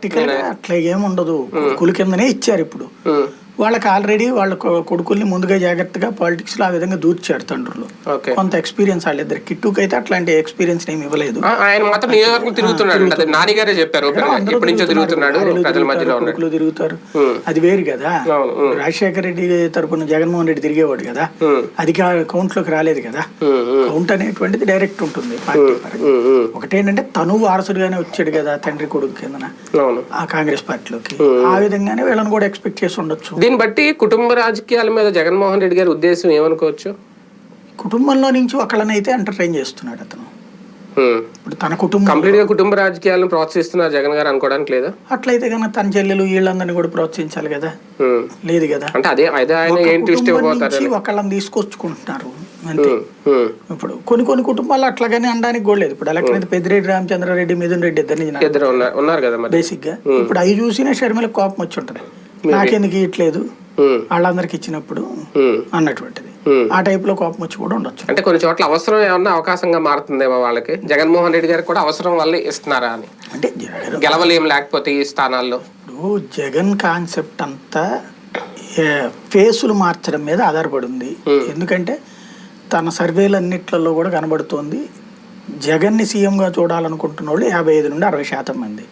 ప్రాక్టికల్గా అట్లా ఏముండదు. కొడుకుల కిందనే ఇచ్చారు ఇప్పుడు. వాళ్ళకి ఆల్రెడీ వాళ్ళ కొడుకుల్ని ముందుగా జాగ్రత్తగా పాలిటిక్స్లో ఆ విధంగా దూర్చారు తండ్రులు. కొంత ఎక్స్పీరియన్స్ వాళ్ళిద్దరు. కిట్టుకు అయితే అట్లాంటి ఎక్స్పీరియన్స్ ఏమి ఇవ్వలేదు. ఆయన మాత్రం నియోజకవర్గం తిరుగుతున్నాడు. చెప్పారు. ఇప్పటి నుంచో తిరుగుతున్నాడు. ప్రజల మధ్యలో కొడుకులు తిరుగుతారు. అది వేరు కదా. రాజశేఖర రెడ్డి తరపున జగన్మోహన్ రెడ్డి తిరిగేవాడు కదా. అది కౌంట్లోకి రాలేదు కదా. కౌంట్ అనేటువంటిది డైరెక్ట్ ఉంటుంది పార్టీ పరంగా. ఒకటేంటంటే తను వారసుడిగానే వచ్చాడు కదా తండ్రి కొడుకు కిందన ఆ కాంగ్రెస్ పార్టీలోకి. ఆ విధంగానే వీళ్ళని కూడా ఎక్స్పెక్ట్ చేసి ఉండొచ్చు. దీన్ని బట్టి కుటుంబ రాజకీయాల మీద జగన్మోహన్ రెడ్డి గారి ఉద్దేశం ఏమనుకోవచ్చు? కుటుంబంలో నుంచి ఒకళ్ళనైతే ఎంటర్టైన్ చేస్తున్నాడు అతను. ఇప్పుడు తన కుటుంబం కంప్లీట్గా కుటుంబ రాజకీయాలను ప్రోత్సహిస్తున్నారు జగన్ గారు అనుకోవడానికి లేదా? అట్లయితే కనుక తన చెల్లెలు వీళ్ళందరినీ కూడా ప్రోత్సహించాలి కదా? లేదు కదా? అంటే అదే అదే ఆయన ఇవ్వబోతారు ఒకళ్ళని తీసుకొచ్చుకుంటున్నారు అంతే. ఇప్పుడు కొన్ని కొన్ని కుటుంబాలు అట్లాగనే అనడానికి కూడా లేదు. ఇప్పుడు ఎలక్షన్ అయితే పెద్దిరెడ్డి రామచంద్రారెడ్డి మిథున్ రెడ్డి ఇద్దరు ఉన్నారు కదా బేసిక్గా. ఇప్పుడు అవి చూసినా షర్మిల కోపం వచ్చి ఉంటది. నాకెందుకు ఇట్లేదు ఉమ్, వాళ్ళందరికి ఇచ్చినప్పుడు ఉమ్, అన్నటువంటిది. ఉమ్. ఆ టైప్లో కోపం వచ్చి కూడా ఉండొచ్చు. అంటే కొన్ని చోట్ల అవసరం ఏమన్నా అవకాశంగా మారుతుందేమో వాళ్ళకి. జగన్మోహన్ రెడ్డి గారికి కూడా అవసరం వల్ల ఇస్తున్నారా అని. అంటే గెలవలేం లేకపోతే ఈ స్థానాల్లో. ఇప్పుడు జగన్ కాన్సెప్ట్ అంతా ఫేసులు మార్చడం మీద ఆధారపడి ఉంది ఎందుకంటే తన సర్వేలన్నిట్లలో కూడా కనబడుతోంది జగన్ని సీఎంగా చూడాలనుకుంటున్న వాళ్ళు యాభై ఐదు నుండి అరవై శాతం మంది.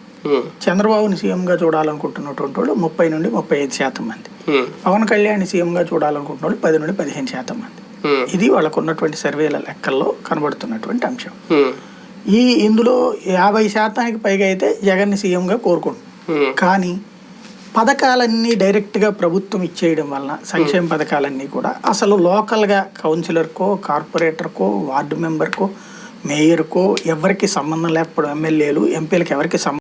చంద్రబాబుని సీఎంగా చూడాలనుకుంటున్నటువంటి వాళ్ళు ముప్పై నుండి ముప్పై ఐదు శాతం మంది. ఉమ్, పవన్ కళ్యాణ్ సీఎంగా చూడాలనుకుంటున్న వాళ్ళు పది నుండి పదిహేను శాతం మంది. ఉమ్, ఇది వాళ్ళకు ఉన్నటువంటి సర్వేల లెక్కల్లో కనబడుతున్నటువంటి అంశం. ఈ ఇందులో యాభై శాతానికి పైగా అయితే జగన్ని సీఎంగా కోరుకుంటున్నారు ఉమ్, కానీ పథకాలన్నీ డైరెక్ట్గా ప్రభుత్వం ఇచ్చేయడం వలన సంక్షేమ పథకాలన్నీ కూడా అసలు లోకల్గా కౌన్సిలర్కో కార్పొరేటర్కో వార్డు మెంబర్కో మేయర్కో ఎవరికి సంబంధం లేకపోవడం ఎమ్మెల్యేలు ఎంపీలకు ఎవరికి సంబంధం